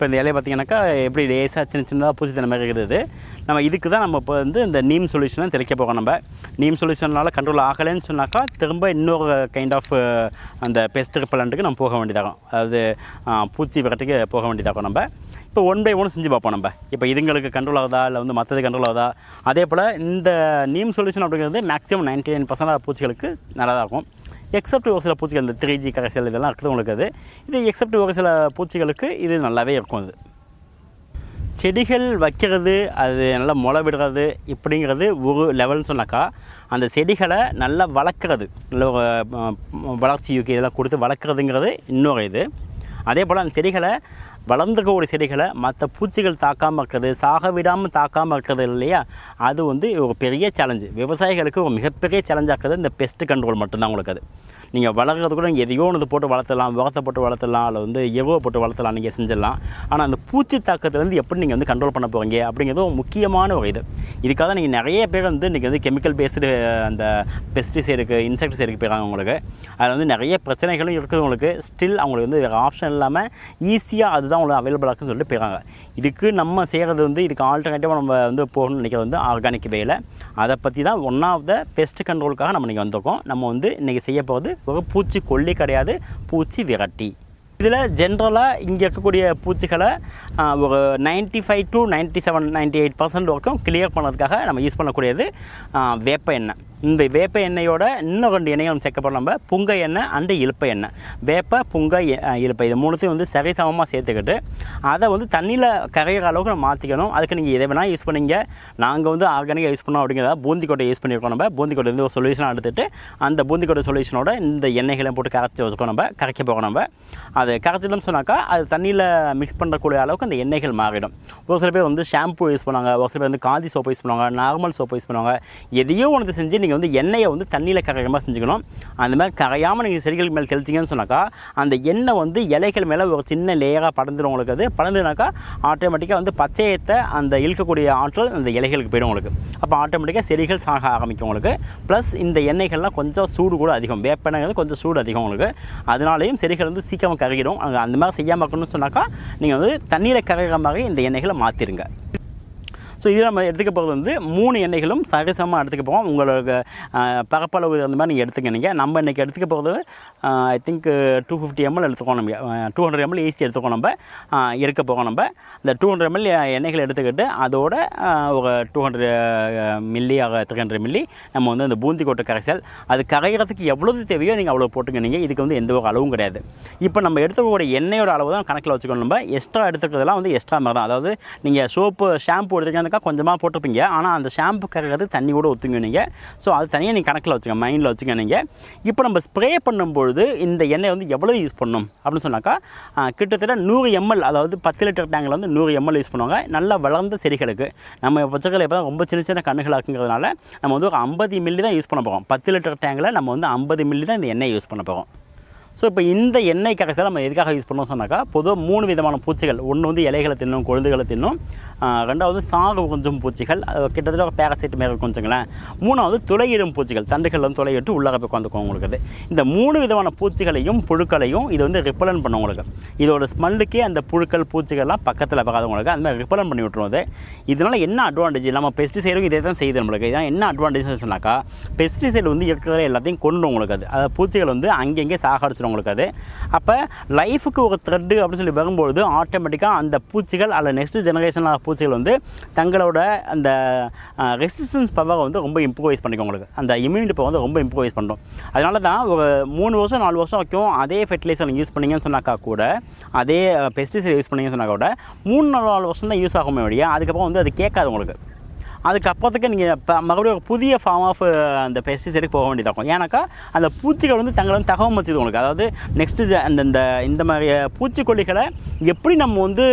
இப்போ இந்த இலையை பார்த்திங்கனாக்கா எப்படி லேசாக சின்ன சின்னதாக பூச்சி தன்மை இருக்குது. நம்ம இதுக்கு தான் நம்ம இப்போ வந்து இந்த நீம் சொல்யூஷனை தெளிக்க போகிறோம் நம்ம. நீம் சொல்யூஷனால் கண்ட்ரோல் ஆகலைன்னு சொன்னாக்கா திரும்ப இன்னொரு கைண்ட் ஆஃப் அந்த பெஸ்ட் ரிப்பலண்ட்டுக்கு நம்ம போக வேண்டியதாகும். அதாவது பூச்சி விரட்டுக்கு போக வேண்டியதாகும் நம்ம. இப்போ ஒன் பை ஒன் செஞ்சு பார்ப்போம் நம்ம. இப்போ இதுங்களுக்கு கண்ட்ரோல் ஆகுதா? இல்லை வந்து மற்றது கண்ட்ரோல் ஆகுதா? அதே போல் இந்த நீம் சொல்யூஷன் அப்படிங்கிறது மேக்ஸிமம் நைன்டி நைன் பர்சன்ட் பூச்சிகளுக்கு நல்லதாக இருக்கும் எக்ஸப்ட் ஒரு சில பூச்சிகள் இந்த த்ரீ ஜி கரைசல் இதெல்லாம் இருக்கிறவங்களுக்கு உங்களுக்கு அது. இது எக்ஸப்ட் ஒரு சில பூச்சிகளுக்கு இது நல்லாவே இருக்கும் அது. செடிகள் வைக்கிறது அது நல்லா முளை விடுறது இப்படிங்கிறது ஒரு லெவல்னு சொன்னாக்கா அந்த செடிகளை நல்லா வளர்க்குறது. நல்ல ஒரு, வளர்ச்சி யூக்கி இதெல்லாம் கொடுத்து வளர்க்குறதுங்கிறது இன்னொரு இது. அதே போல் அந்த செடிகளை வளர்ந்துருக்கக்கூடிய செடிகளை மற்ற பூச்சிகள் தாக்காமல் இருக்கிறது சாக விடாமல் தாக்காமல் இருக்கிறது இல்லையா? அது வந்து ஒரு பெரிய சேலஞ்சு விவசாயிகளுக்கு ஒரு மிகப்பெரிய சேலஞ்சாக்குறது இந்த பெஸ்ட் கண்ட்ரோல் மட்டும்தான் உங்களுக்கு அது. நீங்கள் வளர்க்குறது கூட நீங்கள் எதையோ ஒன்று போட்டு வளர்த்தலாம் உரத்தை போட்டு வளர்த்தலாம் இல்லை வந்து எவ்வளோ போட்டு வளர்த்தலாம் நீங்கள் செஞ்சிடலாம். ஆனால் அந்த பூச்சி தாக்கத்துலேருந்து எப்படி நீங்கள் வந்து கண்ட்ரோல் பண்ண போகிறீங்க அப்படிங்கிறது ஒரு முக்கியமான ஒரு இது. இதுக்காக நீங்கள் நிறைய பேர் வந்து இன்றைக்கி வந்து கெமிக்கல் பேஸ்டு அந்த பெஸ்டிசைடுக்கு இன்செக்டிசைடுக்கு போயிடறாங்க உங்களுக்கு. அதில் வந்து நிறைய பிரச்சனைகளும் இருக்குது உங்களுக்கு. ஸ்டில் அவங்களுக்கு வந்து வேறு ஆப்ஷன் இல்லாமல் ஈஸியாக அதுதான் உங்களுக்கு அவைலபிளாக இருக்குன்னு சொல்லிட்டு போயிடறாங்க. இதுக்கு நம்ம செய்கிறது வந்து இதுக்கு ஆல்டர்னேட்டிவாக நம்ம வந்து போகணும்னு நினைக்கிறது வந்து ஆர்கானிக் வேலை அதை பற்றி தான் ஒன் ஆஃப் த பெஸ்ட் கண்ட்ரோலுக்காக நம்ம இன்றைக்கி வந்திருக்கோம். நம்ம வந்து இன்றைக்கி செய்ய போகிறது பூச்சி கொல்லி கிடையாது பூச்சி விரட்டி. இதில் ஜென்ரலாக இங்கே இருக்கக்கூடிய பூச்சிகளை ஒரு ninety five to ninety seven ninety eight percent வரைக்கும் கிளியர் பண்ணுறதுக்காக நம்ம யூஸ் பண்ணக்கூடியது வேப்ப எண்ணெய். இந்த வேப்ப எண்ணெயோட இன்னும் ரெண்டு எண்ணெயை நம்ம செக்கப் நம்ம புங்க எண்ணெய் அண்டு இழுப்ப எண்ணெய். வேப்ப புங்க இழுப்பை இது மூணுத்தையும் வந்து சரிசமமாக சேர்த்துக்கிட்டு அதை வந்து தண்ணியில் கரையிற அளவுக்கு நம்ம மாற்றிக்கணும் அதுக்கு நீங்கள் எதை வேணால் யூஸ் பண்ணீங்க. நாங்கள் வந்து ஆர்கானிக்காக யூஸ் பண்ணோம் அப்படிங்கிறத பூந்திக்கொட்டை யூஸ் பண்ணியிருக்கோம் நம்ம. பூந்திக்கொட்டை வந்து ஒரு சொல்யூஷனாக எடுத்துகிட்டு அந்த பூந்திக்கொட்டை சொல்யூஷனோட இந்த எண்ணெய்களை போட்டு கரைச்சி வச்சுக்கோ நம்ம. கரைக்க போகிறோம் நம்ம. அது கரைச்சிட்டோம்னு சொன்னாக்கா அது தண்ணியில் மிக்ஸ் பண்ணக்கூடிய அளவுக்கு அந்த எண்ணெய்கள் மாறிடும். ஒரு சில பேர் வந்து ஷாம்பு யூஸ் பண்ணுவாங்க ஒரு சில பேர் வந்து காந்தி சோப்பு யூஸ் பண்ணுவாங்க நார்மல் சோப்பு யூஸ் பண்ணுவாங்க. எதையோ ஒன்று செஞ்சு நீங்கள் வந்து எண்ணெயை வந்து தண்ணியில் கரையாம செஞ்சுக்கணும். அந்த மாதிரி கரையாமல் நீங்கள் செடிகள் மேலே தெளிச்சிங்கன்னு சொன்னாக்கா அந்த எண்ணெய் வந்து இலைகள் மேலே ஒரு சின்ன லேயராக படந்துடும் உங்களுக்கு அது. படந்துனாக்கா ஆட்டோமேட்டிக்காக வந்து பச்சையத்தை அந்த இழுக்கக்கூடிய ஆற்றல் அந்த இலைகளுக்கு போயிடும் உங்களுக்கு. அப்போ ஆட்டோமேட்டிக்காக செடிகள் சாக ஆரம்பிக்கும் உங்களுக்கு. ப்ளஸ் இந்த எண்ணெய்கள்லாம் கொஞ்சம் சூடு கூட அதிகம். வேப்பெண்ணெய் வந்து கொஞ்சம் சூடு அதிகம் உங்களுக்கு. அதனாலேயும் செடிகள் வந்து சீக்கிரம் கருகிடும் அங்க அந்த மாதிரி செய்யாமல் இருக்கணும்னு சொன்னாக்கா நீங்கள் வந்து தண்ணீரை கரைகிற மாதிரி இந்த எண்ணெய்களை மாற்றிருங்க ஸோ இதில் நம்ம எடுத்துக்க போகிறது வந்து மூணு எண்ணெய்களும் சரிசமமாக எடுத்துக்க போகிறோம் உங்களுக்கு பரப்பளவு அந்த மாதிரி நீங்கள் எடுத்துக்க நீங்கள் நம்ம இன்றைக்கி எடுத்துக்க போகிறது I think two fifty ML எடுத்துக்கோம் நம்ம. டூ ஹண்ட்ரட் எம்எல் ஈஸி எடுத்துக்கோம் நம்ம. இருக்க எடுக்க போகிறோம் நம்ம. இந்த டூ ஹண்ட்ரட் எம்எல் எண்ணெய்கள் எடுத்துக்கிட்டு அதோட ஒரு டூ ஹண்ட்ரட் மில்லி ஆக த்ரீ ஹண்ட்ரட் மில்லி நம்ம வந்து அந்த பூந்தி கொட்டை கரைசல். அது கரைகிறதுக்கு எவ்வளவு தேவையோ நீங்கள் அவ்வளோ போட்டுங்க நீங்கள் இதுக்கு வந்து எந்த ஒரு அளவும் கிடையாது. இப்போ நம்ம எடுத்துக்கக்கூடிய எண்ணெயோட அளவு தான் கணக்கில் வச்சுக்கணும் நம்ம. எக்ஸ்ட்ரா எடுத்துக்கிறதெல்லாம் வந்து எக்ஸ்ட்ரா மாதிரி தான். அதாவது நீங்கள் சோப்பு ஷாம்பு கணக்காக கொஞ்சமாக போட்டிருப்பீங்க. ஆனால் அந்த ஷாம்பு கறக்கிறது தண்ணி கூட ஒத்துங்க நீங்கள் ஸோ அது தனியாக நீங்கள் கணக்கில் வச்சுக்க மைண்டில் வச்சுக்க நீங்கள் இப்போ நம்ம ஸ்ப்ரே பண்ணும்பொழுது இந்த எண்ணெய் வந்து எவ்வளோ யூஸ் பண்ணணும் அப்படின்னு சொன்னாக்கா கிட்டத்தட்ட நூறு எம்எல் அதாவது பத்து லிட்டர் டேங்கில் வந்து நூறு எம்எல் யூஸ் பண்ணுவாங்க. நல்லா வளர்ந்த செடிகளுக்கு. நம்ம பச்சைகள் இப்போ ரொம்ப சின்ன சின்ன கண்ணுகளாக்குங்கிறதுனால நம்ம வந்து ஒரு ஐம்பது மில்லி தான் யூஸ் பண்ண போகிறோம் பத்து லிட்டர் டேங்கில் நம்ம வந்து ஐம்பது மில்லி தான் இந்த எண்ணெய் யூஸ் பண்ண போகிறோம் ஸோ இப்போ இந்த எண்ணெய் கரைசலை நம்ம எதுக்காக யூஸ் பண்ணோம் சொன்னாக்கா பொதுவாக மூணு விதமான பூச்சிகள். ஒன்று வந்து இலைகளை தின்னும் கொழுந்துகளை தின்னும். ரெண்டாவது சாகு கொஞ்சம் பூச்சிகள். அது கிட்டத்தட்ட ஒரு பேரசைட் மேலே கொஞ்சங்களேன் மூணாவது துளையிடும் பூச்சிகள். தண்டுகள் வந்து துளையிட்டு உள்ளாக போய் உட்காந்துக்கும் உங்களுக்கு இந்த மூணு விதமான பூச்சிகளையும் புழுக்களையும் இது வந்து ரிப்பலன் பண்ணும் உங்களுக்கு. இதோட ஸ்மெல்லுக்கே அந்த புழுக்கள் பூச்சிகள்லாம் பக்கத்தில் வராது உங்களுக்கு. அந்த மாதிரி ரிப்பலன் பண்ணி விட்டுரும் அது. இதனால் என்ன அட்வான்டேஜ் நம்ம பெஸ்டிசைடும் இதே தான் செய்யுது நம்மளுக்கு. இதான் என்ன அட்வான்டேஜ் சொன்னாக்கா பெஸ்டிசைடு வந்து இருக்கிற எல்லாத்தையும் கொண்டு உங்களுக்கு அது. அதை பூச்சிகள் வந்து அங்கங்கே சாகடிச்சிடும் உங்களுக்கு அது. அப்போ லைஃபுக்கு ஒரு த்ரெட்டு அப்படின்னு சொல்லி வரும்பொழுது ஆட்டோமேட்டிக்காக அந்த பூச்சிகள் அல்ல நெக்ஸ்ட் ஜெனரேஷனாக பூச்சிகள் வந்து தங்களோட அந்த ரெசிஸ்டன்ஸ் பவரை வந்து ரொம்ப இம்ப்ரூவைஸ் பண்ணிக்கும் உங்களுக்கு. அந்த இம்யூனிட்டி பவர் வந்து ரொம்ப இம்ப்ரூவைஸ் பண்ணும். அதனால தான் ஒரு மூணு வருஷம் நாலு வருஷம் வரைக்கும் அதே ஃபெர்டிலைசர் யூஸ் பண்ணீங்கன்னு சொன்னாக்கா கூட அதே பெஸ்டிசைட் யூஸ் பண்ணீங்கன்னு சொன்னாக்கா கூட மூணு நாலு வருஷம் தான் யூஸ் ஆகுமே வழியா அதுக்கப்புறம் வந்து அது கேட்காது உங்களுக்கு. அதுக்கப்புறத்துக்கு நீங்கள் இப்போ மறுபடியும் ஒரு புதிய ஃபார்ம் ஆஃப் அந்த பெஸ்டிசைடுக்கு போக வேண்டியதாகும் ஏன்னாக்கா அந்த பூச்சிகள் வந்து தங்களை வந்து தகவல் வச்சுது உங்களுக்கு. அதாவது நெக்ஸ்ட்டு அந்த இந்த இந்த மாதிரி பூச்சிக்கொல்லிகளை எப்படி நம்ம வந்து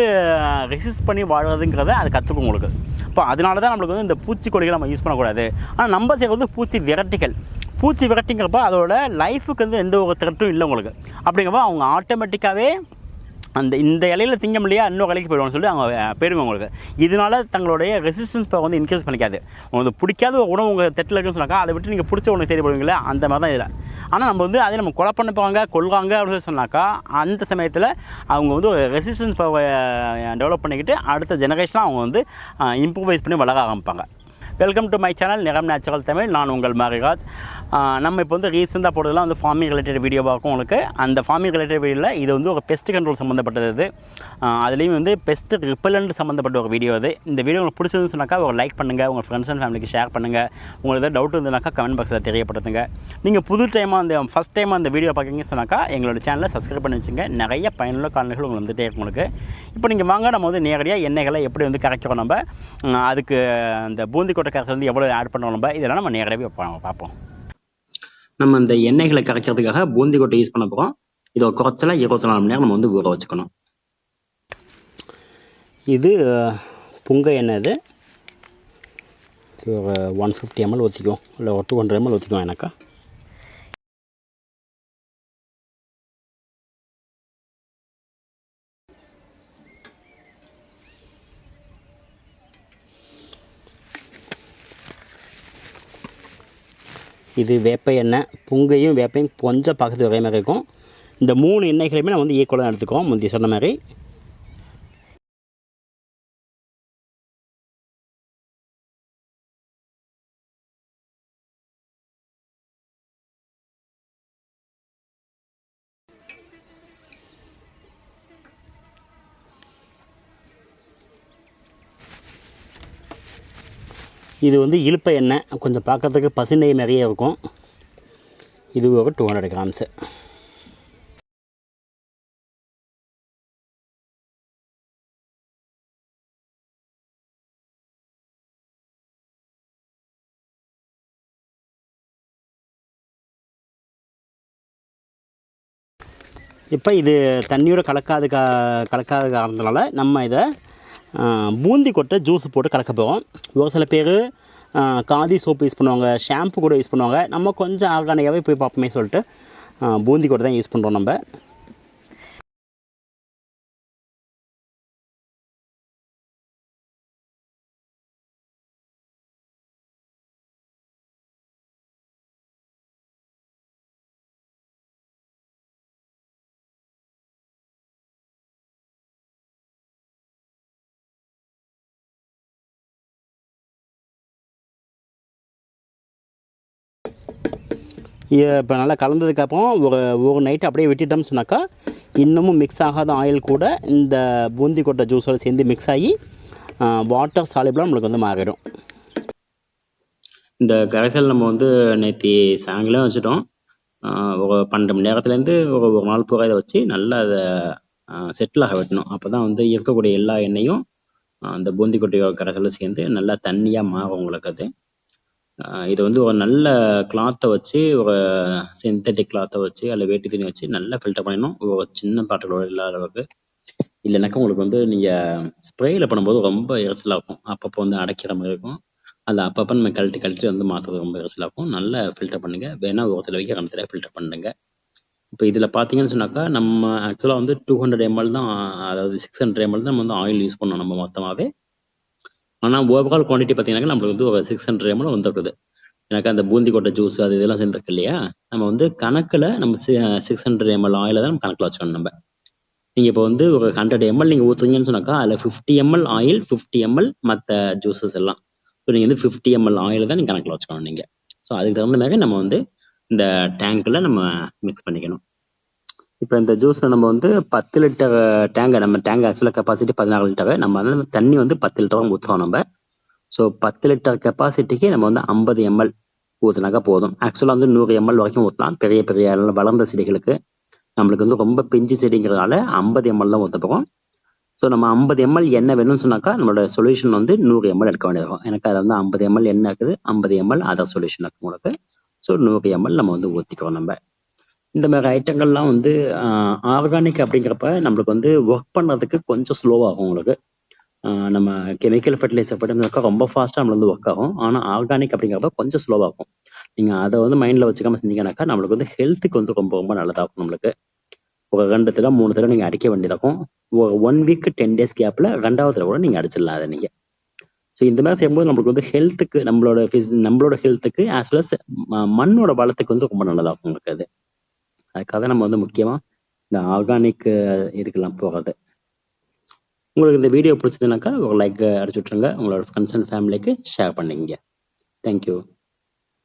ரெசிஸ்ட் பண்ணி வாழ்கிறதுங்கிறத அது கற்றுக்கும் உங்களுக்கு. இப்போ அதனால தான் நம்மளுக்கு வந்து இந்த பூச்சிக்கொல்லிகளை நம்ம யூஸ் பண்ணக்கூடாது. ஆனால் நம்ம செய்கிறது வந்து பூச்சி விரட்டிகள். பூச்சி விரட்டிங்கிறப்ப அதோட லைஃபுக்கு வந்து எந்த ஒரு த்ரெட்டும் இல்லை உங்களுக்கு. அப்படிங்கிறப்ப அவங்க ஆட்டோமேட்டிக்காகவே அந்த இந்த இலையில திங்க முடியா இன்னொரு இலைக்கு போயிடுவாங்க சொல்லி அவங்க போயிடுவாங்க உங்களுக்கு இதனால தங்களுடைய ரெசிஸ்டன்ஸ் பவர் வந்து இன்க்ரீஸ் பண்ணிக்காது. உங்களுக்கு பிடிக்காத ஒரு உணவு உங்கள் தட்டில் இருக்குன்னு சொன்னாக்கா அதை விட்டு நீங்கள் பிடிச்ச உணவு தேடி அந்த மாதிரி தான் இதில் ஆனால் நம்ம வந்து அதை நம்ம கொலை பண்ண போவாங்க கொள்வாங்க அப்படின்னு சொன்னாக்கா அந்த சமயத்தில் அவங்க வந்து ஒரு ரெசிஸ்டன்ஸ் பவர் டெவலப் பண்ணிக்கிட்டு அடுத்த ஜெனரேஷனாக அவங்க வந்து இம்ப்ரூவைஸ் பண்ணி வளர ஆரம்பிப்பாங்க. வெல்கம் டு மை சேனல் நிறம் நேச்சுரல் தமிழ் நான் உங்கள் மாரிராஜ் நம்ம இப்போ வந்து ரீசெண்டாக போடுறதுலாம் வந்து ஃபார்மிங் ரிலேட்டட் வீடியோ பார்க்கும் உங்களுக்கு. அந்த ஃபார்மிங் ரிலேட்டட் வீடியோவில் இது வந்து ஒரு பெஸ்ட் கண்ட்ரோல் சம்மந்தப்பட்டது இது. அதுலேயும் வந்து பெஸ்ட் ரிப்பலண்ட் சம்மந்தப்பட்ட ஒரு வீடியோ அது இந்த வீடியோ உங்களுக்கு பிடிச்சதுன்னு சொன்னாக்கா ஒரு லைக் பண்ணுங்கள் உங்கள் ஃப்ரெண்ட்ஸ் அண்ட் ஃபேமிலிக்கு ஷேர் பண்ணுங்கள் உங்களுக்கு ஏதாவது டவுட் இருந்ததுனாக்கா கமெண்ட் பாக்ஸில் தெரியப்படுத்துங்க. நீங்கள் புது டைமாக அந்த ஃபஸ்ட் டைம் அந்த வீடியோ பார்க்குறீங்கன்னு சொன்னாக்கா எங்களோட சேனலை சப்ஸ்கிரைப் பண்ணி வச்சுங்க. நிறைய பயனுள்ள காலநிலைகள் உங்களுக்கு வந்துட்டே இருக்கும் உங்களுக்கு. இப்போ நீங்கள் வாங்க நம்ம வந்து நேரடியாக எண்ணெய்களை எப்படி வந்து கரைக்கிறோம் நம்ம? அதுக்கு அந்த பூந்தி கொட்டை கரைசல் வந்து எவ்வளோ ஆட் பண்ணுறோம் நம்ம? இதெல்லாம் நம்ம நேரடியாக பார்ப்போம். நம்ம இந்த எண்ணெய்களை கரைக்கிறதுக்காக பூந்தி கொட்டை யூஸ் பண்ண போகிறோம் இது ஒரு குறைச்சலாக இருபத்தி நாலு மணி நேரம் நம்ம வந்து ஊற வச்சுக்கணும். இது புங்க எண்ணெய் இது. ஒரு ஒன் ஃபிஃப்டி எம்எல் ஊற்றிக்குவோம் இல்லை ஒரு டூ ஹண்ட்ரட் எம்எல் ஊற்றிக்குவோம் எனக்கா. இது வேப்ப எண்ணெய் புங்கையும் வேப்பையும் கொஞ்சம் பக்கத்து ஒரே மாதிரி இருக்கும். இந்த மூணு எண்ணெய்களையுமே நம்ம வந்து e ஈக்குவலாக எடுத்துக்குவோம். முந்தி சொன்ன மாதிரி. இது வந்து இழுப்ப எண்ணெய். கொஞ்சம் பார்க்கறதுக்கு பசுநெய் நிறைய இருக்கும். இது ஒரு டூ ஹண்ட்ரட் கிராம்ஸு இப்போ இது தண்ணியோட கலக்காது கா கலக்காத காரணத்தினால நம்ம இதை பூந்தி கொட்டை ஜூஸ் போட்டு கலக்க போகிறோம் ஒரு சில பேர் காதி சோப்பு யூஸ் பண்ணுவாங்க ஷாம்பு கூட யூஸ் பண்ணுவாங்க. நம்ம கொஞ்சம் ஆர்கானிக்காகவே போய் பார்ப்போமே சொல்லிட்டு பூந்தி கொட்டை தான் யூஸ் பண்ணுறோம் நம்ம. இப்போ நல்லா கலந்ததுக்கப்புறம் ஒரு ஒரு நைட்டு அப்படியே விட்டுட்டோம்னு சொன்னாக்கா இன்னமும் மிக்ஸ் ஆகாத ஆயில் கூட இந்த பூந்தி கொட்டை ஜூஸோடு சேர்ந்து மிக்ஸ் ஆகி வாட்டர் சாலிபிளாக நம்மளுக்கு வந்து மாறிடும். இந்த கரைசல் நம்ம வந்து நேற்று சாயங்காலம் வச்சுட்டோம். ஒரு பன்னெண்டு மணி நேரத்துலேருந்து ஒரு ஒரு நாள் பூரா இதை வச்சு நல்லா அதை செட்டில் ஆக வெட்டணும் அப்போ தான் வந்து இருக்கக்கூடிய எல்லா எண்ணெயும் அந்த பூந்தி கொட்டையோட கரைசலில் சேர்ந்து நல்லா தண்ணியாக மாறும் உங்களுக்கு அது. ஆஹ் இது வந்து ஒரு நல்ல கிளாத்தை வச்சு ஒரு சிந்தட்டிக் கிளாத்தை வச்சு அதில் வேட்டி துணி வச்சு நல்லா ஃபில்டர் பண்ணிடணும். ஒரு சின்ன பாட்டிலோட இல்லாத அளவுக்கு. இல்லைனாக்கா உங்களுக்கு வந்து நீங்கள் ஸ்ப்ரேயில் பண்ணும்போது ரொம்ப எரிச்சலாக இருக்கும். அப்பப்போ வந்து அடைக்கிற மாதிரி இருக்கும். அது அப்பப்போ நம்ம கழட்டி கழட்டி வந்து மாற்றுறது ரொம்ப எரிச்சலாக இருக்கும். நல்லா ஃபில்டர் பண்ணுங்கள் வேணா ஒரு சில வைக்க கணத்தில் ஃபில்டர் பண்ணுங்க. இப்போ இதில் பார்த்தீங்கன்னு சொன்னாக்கா நம்ம ஆக்சுவலாக வந்து டூ ஹண்ட்ரட் எம்எல் தான் அதாவது சிக்ஸ் ஹண்ட்ரட் எம்எல் தான் நம்ம வந்து ஆயில் யூஸ் பண்ணோம் நம்ம மொத்தமாகவே ஆனால் ஓவரால் குவான்டிட்டி பார்த்தீங்கன்னா நம்மளுக்கு வந்து ஒரு சிக்ஸ் ஹண்ட்ரட் எம்எல் வந்துருக்குது. எனக்கு அந்த பூந்தி கொட்டை ஜூஸ் அது இதெல்லாம் சேர்ந்துருக்கு இல்லையா? நம்ம வந்து கணக்கில் நம்ம சிக்ஸ் ஹண்ட்ரட் எம்எல் ஆயிலை தான் நம்ம கணக்கில் வச்சுக்கணும் நம்ம. நீங்கள் இப்போ வந்து ஒரு ஹண்ட்ரட் எம்எல் நீங்கள் ஊற்றுறீங்கன்னு சொன்னாக்கா அதில் fifty ML oil fifty ML மற்ற ஜூஸஸ் எல்லாம். ஸோ நீங்கள் வந்து ஃபிஃப்டி எம்எல் ஆயில் தான் நீங்கள் கணக்கில் வச்சுக்கணும் நீங்கள் ஸோ அதுக்கு தகுந்த மாதிரி நம்ம வந்து இந்த டேங்க்கில் நம்ம மிக்ஸ் பண்ணிக்கணும். இப்போ இந்த ஜூஸ் நம்ம வந்து பத்து லிட்டர் டேங்கை நம்ம டேங்க் ஆக்சுவலாக கெப்பாசிட்டி பதினாறு லிட்டரு நம்ம வந்து தண்ணி வந்து பத்து லிட்டர் ஊற்றுறோம் நம்ம. ஸோ பத்து லிட்டர் கெப்பாசிட்டிக்கு நம்ம வந்து ஐம்பது எம்எல் ஊற்றினாக்கா போதும். ஆக்சுவலாக வந்து நூறு எம்எல் வரைக்கும் ஊற்றலாம் பெரிய பெரிய வளர்ந்த செடிகளுக்கு. நம்மளுக்கு வந்து ரொம்ப பிஞ்சு செடிங்கிறதுனால ஐம்பது எம்எல் தான் ஊற்ற போகிறோம் ஸோ நம்ம ஐம்பது எம்எல் என்ன வேணும்னு சொன்னாக்கா நம்மளோட சொல்யூஷன் வந்து நூறு எம்எல் எடுக்க வேண்டியது எனக்கு அதில் வந்து ஐம்பது எம்எல் என்ன இருக்குது ஐம்பது எம்எல் அதர் சொல்யூஷன் இருக்குது உங்களுக்கு. ஸோ நூறு எம்எல் நம்ம வந்து ஊற்றிக்கிறோம் நம்ம. இந்த மாதிரி ஐட்டங்கள்லாம் வந்து ஆர்கானிக் அப்படிங்கிறப்ப நம்மளுக்கு வந்து ஒர்க் பண்ணுறதுக்கு கொஞ்சம் ஸ்லோவாகும் உங்களுக்கு. ஆஹ் நம்ம கெமிக்கல் ஃபர்டிலைசர் போட்டோம்னாக்கா ரொம்ப ஃபாஸ்ட்டாக நம்மளுக்கு வந்து ஒர்க் ஆகும். ஆனால் ஆர்கானிக் அப்படிங்கிறப்ப கொஞ்சம் ஸ்லோவாகும் நீங்கள் அதை வந்து மைண்டில் வச்சுக்காம செஞ்சீங்கன்னாக்கா நம்மளுக்கு வந்து ஹெல்த்துக்கு வந்து ரொம்ப ரொம்ப நல்லதாகும் நம்மளுக்கு. ஒரு ரெண்டு தடவை மூணு தடவை நீங்கள் அடிக்க வேண்டியதாகும். ஒரு ஒன் வீக் டென் டேஸ் கேப்பில் ரெண்டாவது தடவை கூட நீங்கள் அடிச்சிடலாம் அதை நீங்கள் ஸோ இந்த மாதிரி செய்யும்போது நம்மளுக்கு வந்து ஹெல்த்துக்கு நம்மளோட ஃபிஸ் நம்மளோட ஹெல்த்துக்கு ஆஸ் வெல் அஸ் மண்ணோட வளத்துக்கு வந்து ரொம்ப நல்லதாகும் உங்களுக்கு அது. அதுக்காக நம்ம வந்து முக்கியமாக இந்த ஆர்கானிக் இதுக்கெல்லாம் போகிறது உங்களுக்கு இந்த வீடியோ பிடிச்சதுனாக்கா ஒரு லைக் அடிச்சு விட்ருங்க உங்களோட ஃப்ரெண்ட்ஸ் அண்ட் ஃபேமிலிக்கு ஷேர் பண்ணிக்கங்க தேங்க்யூ